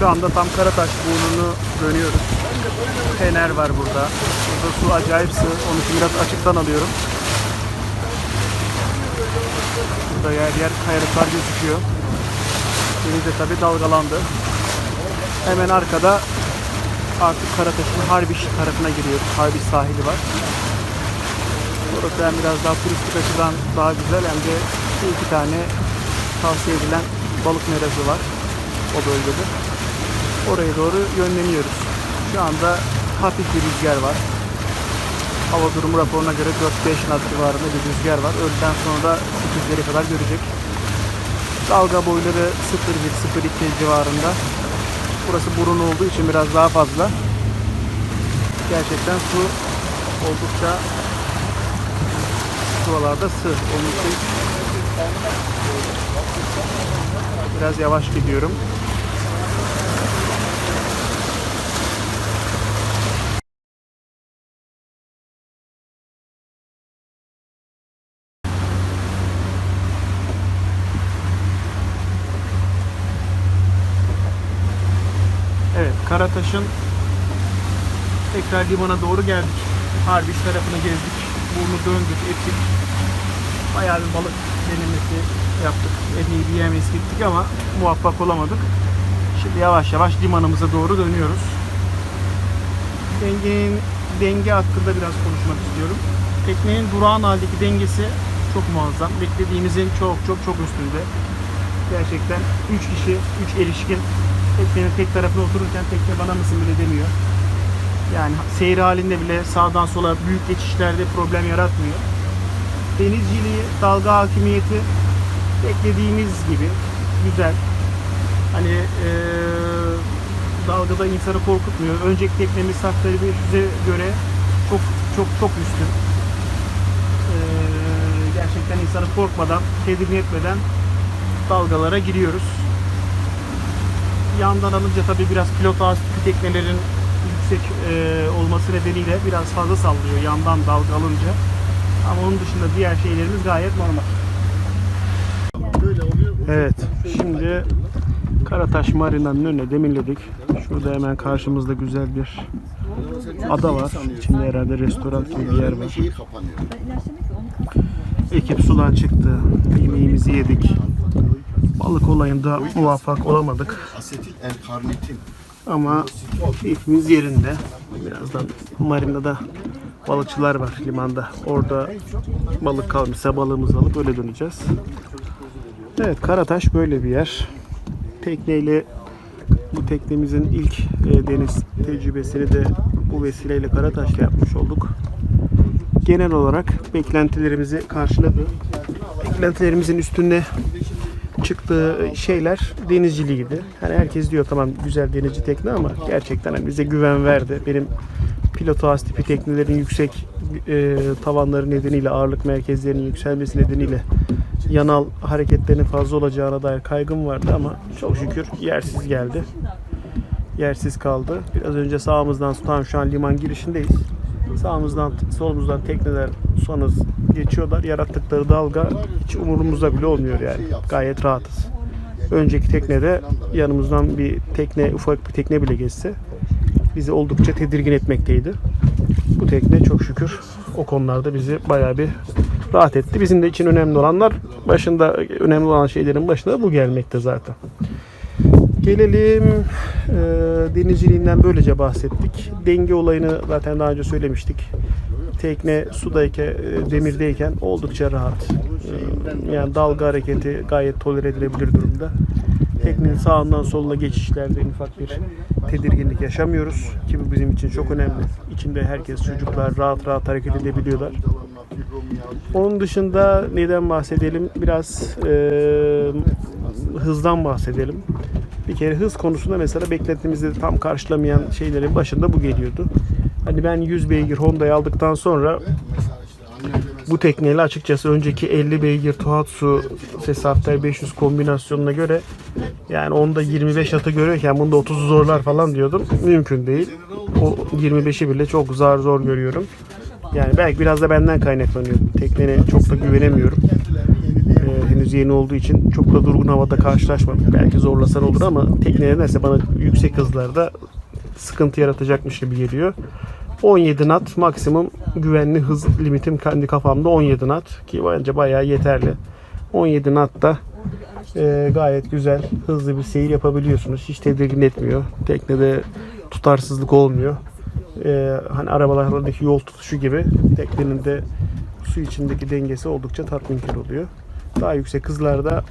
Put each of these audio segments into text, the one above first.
Şu anda tam Karataş burnunu dönüyoruz. Fener var burada. Burada su acayip sığ. Onun için biraz açıktan alıyorum. Burada yer yer kayalıklar gözüküyor. Deniz de tabi dalgalandı. Hemen arkada artık Karataş'ın Harbiş tarafına giriyoruz. Harbiş sahili var. Burası hem biraz daha turistik açıdan daha güzel hem de iki tane tavsiye edilen balık merası var o bölgede. Oraya doğru yönleniyoruz. Şu anda hafif bir rüzgar var. Hava durumu raporuna göre 4-5 knot civarında bir rüzgar var. Öğleden sonra da 8'leri kadar görecek. Dalga boyları 0.1-0.2 civarında. Burası burun olduğu için biraz daha fazla. Gerçekten su oldukça şuralarda sığ. Onun için biraz yavaş gidiyorum. Karataş'ın tekrar limana doğru geldik. Harbiç tarafını gezdik. Burnu döndük, ettik. Bayağı bir balık denemesi yaptık. En iyi bir yemeğe gittik ama muvaffak olamadık. Şimdi yavaş yavaş limanımıza doğru dönüyoruz. Dengenin denge hakkında biraz konuşmak istiyorum. Teknenin durağan haldeki dengesi çok muazzam. Beklediğimizin çok çok çok üstünde. Gerçekten 3 kişi, 3 erişkin teknenin tek tarafına otururken tekne bana mısın bile demiyor. Yani seyir halinde bile sağdan sola büyük geçişlerde problem yaratmıyor. Denizciliği, dalga hakimiyeti beklediğimiz gibi güzel. Hani eee, dalgada insanı korkutmuyor. Önceki teknemiz Saktari 500'e göre çok çok çok üstün. Eee, gerçekten insanı korkmadan, tedirgin etmeden dalgalara giriyoruz. Yandan alınca tabii biraz pilot tipi teknelerin yüksek eee, olması nedeniyle biraz fazla sallıyor yandan dalga alınca. Ama onun dışında diğer şeylerimiz gayet normal. Evet, şimdi Karataş Marina'nın önüne demirledik. Şurada hemen karşımızda güzel bir ada var. İçinde herhalde restoran gibi bir yer var. Ekip sudan çıktı. Yemeğimizi yedik. Balık olayında muvaffak olamadık. Asetil enkarnitin. Ama keyfimiz yerinde. Birazdan marinada balıkçılar var limanda. Orada balık kalmışsa balığımızı alıp öyle döneceğiz. Evet Karataş böyle bir yer. Tekneyle bu teknemizin ilk e, deniz tecrübesini de bu vesileyle Karataş'ta yapmış olduk. Genel olarak beklentilerimizi karşıladı. Beklentilerimizin üstünde çıktığı şeyler denizciliğiydi. Hani herkes diyor tamam güzel denizci tekne ama gerçekten hani bize güven verdi. Benim pilot ağız tipi teknelerin yüksek e, tavanları nedeniyle ağırlık merkezlerinin yükselmesi nedeniyle yanal hareketlerin fazla olacağına dair kaygım vardı ama çok şükür yersiz geldi. Yersiz kaldı. Biraz önce sağımızdan tam şu an liman girişindeyiz. Sağımızdan solumuzdan tekneler son hız geçiyorlar. Yarattıkları dalga hiç umurumuzda bile olmuyor yani. Gayet rahatız. Önceki teknede yanımızdan bir tekne, ufak bir tekne bile geçse bizi oldukça tedirgin etmekteydi. Bu tekne çok şükür o konularda bizi bayağı bir rahat etti. Bizim de için önemli olanlar başında önemli olan şeylerin başında da bu gelmekte zaten. Gelelim e, denizciliğinden böylece bahsettik. Denge olayını zaten daha önce söylemiştik. Tekne sudayken, demirdeyken oldukça rahat. E, yani dalga hareketi gayet tolere edilebilir durumda. Teknenin sağından soluna geçişlerde ufak bir tedirginlik yaşamıyoruz. Ki bu bizim için çok önemli. İçinde herkes çocuklar rahat rahat hareket edebiliyorlar. Onun dışında neden bahsedelim? Biraz e, hızdan bahsedelim. Bir kere hız konusunda mesela beklentimizi tam karşılamayan şeylerin başında bu geliyordu. Hani ben 100 beygir Honda'yı aldıktan sonra bu tekneyle açıkçası önceki 50 beygir Tohatsu Sesafter 500 kombinasyonuna göre yani onda 25 atı görüyorken bunda 30'u zorlar falan diyordum. Mümkün değil. O 25'i bile çok zar zor görüyorum. Yani belki biraz da benden kaynaklanıyor. Teknene çok da güvenemiyorum. Henüz yeni olduğu için çok da durgun havada karşılaşmadık. Belki zorlasan olur ama tekne nedense bana yüksek hızlarda sıkıntı yaratacakmış gibi geliyor. 17 knot maksimum güvenli hız limitim kendi kafamda 17 knot ki bence bayağı yeterli. 17 knot da e, gayet güzel hızlı bir seyir yapabiliyorsunuz. Hiç tedirgin etmiyor. Teknede tutarsızlık olmuyor. E, hani arabalardaki yol tutuşu gibi teknenin de su içindeki dengesi oldukça tatminkar oluyor. Daha yüksek hızlarda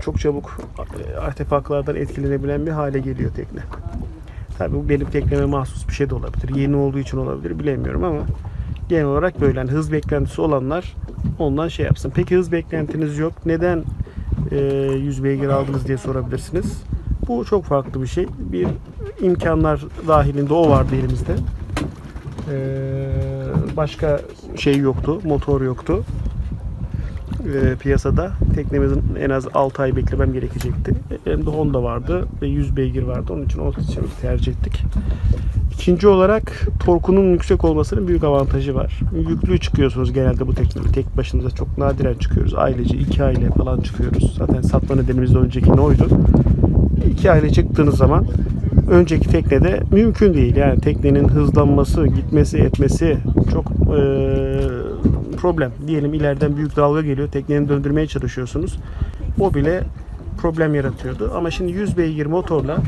çok çabuk e, artefaklardan etkilenebilen bir hale geliyor tekne. Tabii bu benim tekneme mahsus bir şey de olabilir. Yeni olduğu için olabilir bilemiyorum ama genel olarak böyle. Yani hız beklentisi olanlar ondan şey yapsın. Peki hız beklentiniz yok. Neden e, 100 beygir aldınız diye sorabilirsiniz. Bu çok farklı bir şey. Bir imkanlar dahilinde o vardı elimizde. Ee, başka şey yoktu, motor yoktu ee, piyasada. Teknemizin en az 6 ay beklemem gerekecekti. Hem de Honda vardı ve 100 beygir vardı. Onun için o seçeneği tercih ettik. İkinci olarak torkunun yüksek olmasının büyük avantajı var. Yüklü çıkıyorsunuz genelde bu tekneyle. Tek başınıza çok nadiren çıkıyoruz. Ailece iki aile falan çıkıyoruz. Zaten satma nedenimiz de önceki ne oydu? İki aile çıktığınız zaman önceki teknede mümkün değil. Yani teknenin hızlanması, gitmesi, etmesi çok eee, problem. Diyelim ileriden büyük dalga geliyor. Teknenin döndürmeye çalışıyorsunuz. O bile problem yaratıyordu. Ama şimdi 100 beygir motorla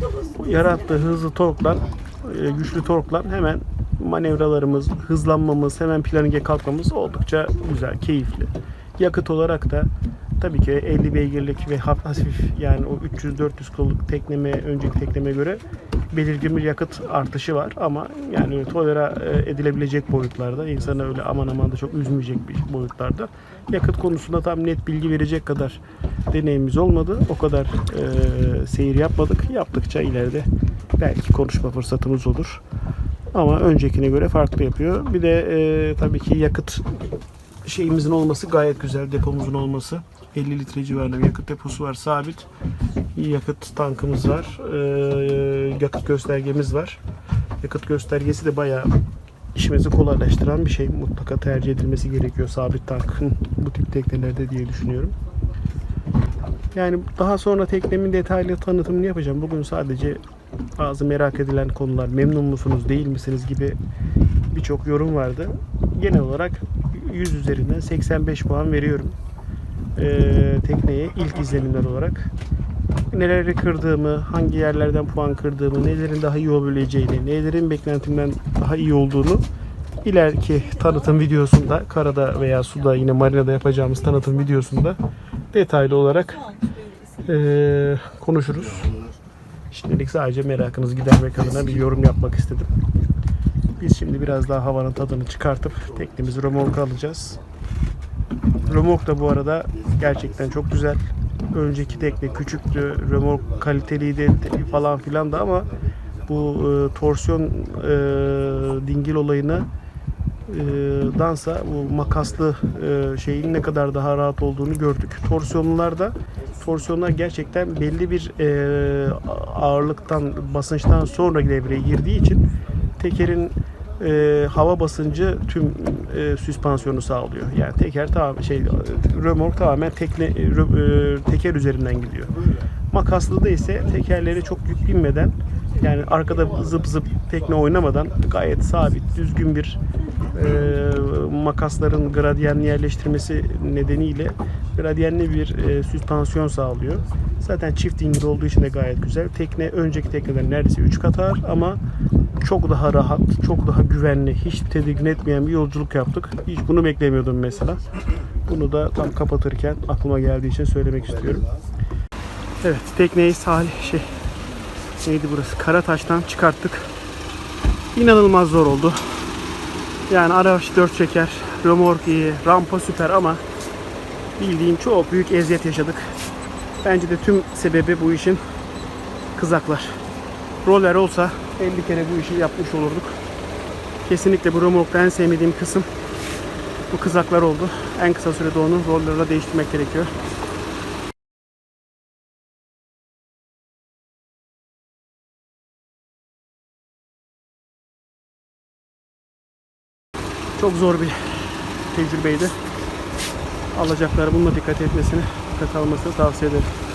yarattığı hızlı torkla e, güçlü torkla hemen manevralarımız, hızlanmamız, hemen planiye kalkmamız oldukça güzel, keyifli. Yakıt olarak da tabii ki 50 beygirlik ve haf- hafif yani o 300-400 kiloluk tekneme, önceki tekneme göre belirgin bir yakıt artışı var. Ama yani tolera e, edilebilecek boyutlarda insanı öyle aman aman da çok üzmeyecek bir boyutlarda yakıt konusunda tam net bilgi verecek kadar deneyimimiz olmadı. O kadar e, seyir yapmadık. Yaptıkça ileride belki konuşma fırsatımız olur. Ama öncekine göre farklı yapıyor. Bir de e, tabii ki yakıt şeyimizin olması gayet güzel depomuzun olması 50 litre civarında bir yakıt deposu var sabit yakıt tankımız var. Ee, yakıt göstergemiz var. Yakıt göstergesi de bayağı işimizi kolaylaştıran bir şey. Mutlaka tercih edilmesi gerekiyor sabit tankın bu tip teknelerde diye düşünüyorum. Yani daha sonra teknemin detaylı tanıtımını yapacağım. Bugün sadece bazı merak edilen konular, memnun musunuz, değil misiniz gibi birçok yorum vardı. Genel olarak 100 üzerinden 85 puan veriyorum. Ee, tekneye ilk izlenimler olarak neleri kırdığımı, hangi yerlerden puan kırdığımı, nelerin daha iyi olabileceğini, nelerin beklentimden daha iyi olduğunu ileriki tanıtım videosunda, karada veya suda yine marinada yapacağımız tanıtım videosunda detaylı olarak eee, konuşuruz. Şimdilik sadece merakınızı gidermek adına bir yorum yapmak istedim. Biz şimdi biraz daha havanın tadını çıkartıp teknemizi römorka alacağız. Römork da bu arada gerçekten çok güzel. Önceki tekne küçüktü, römork kaliteliydi falan filan da ama bu e, torsiyon e, dingil olayına e, dansa bu makaslı e, şeyin ne kadar daha rahat olduğunu gördük. Torsiyonlarda torsiyonlar gerçekten belli bir e, ağırlıktan, basınçtan sonra devreye girdiği için tekerin e, hava basıncı tüm e, süspansiyonu sağlıyor. Yani teker tamam şey römork tamamen tekne e, e, teker üzerinden gidiyor. Makaslıda ise tekerleri çok yük binmeden yani arkada zıp zıp tekne oynamadan gayet sabit, düzgün bir e, makasların gradyenli yerleştirmesi nedeniyle gradyenli bir e, süspansiyon sağlıyor. Zaten çift dingil olduğu için de gayet güzel. Tekne önceki tekneden neredeyse 3 kat ağır ama çok daha rahat, çok daha güvenli, hiç tedirgin etmeyen bir yolculuk yaptık. Hiç bunu beklemiyordum mesela. Bunu da tam kapatırken aklıma geldiği için söylemek istiyorum. Evet, tekneyi sahil şey neydi burası? Karataş'tan çıkarttık. İnanılmaz zor oldu. Yani araç 4 çeker, römork iyi, rampa süper ama bildiğim çok büyük eziyet yaşadık. Bence de tüm sebebi bu işin kızaklar. Roller olsa 50 kere bu işi yapmış olurduk. Kesinlikle bu römorkta en sevmediğim kısım bu kızaklar oldu. En kısa sürede onu rollerla değiştirmek gerekiyor. Çok zor bir tecrübeydi. Alacakları bununla dikkat etmesini, dikkat almasını tavsiye ederim.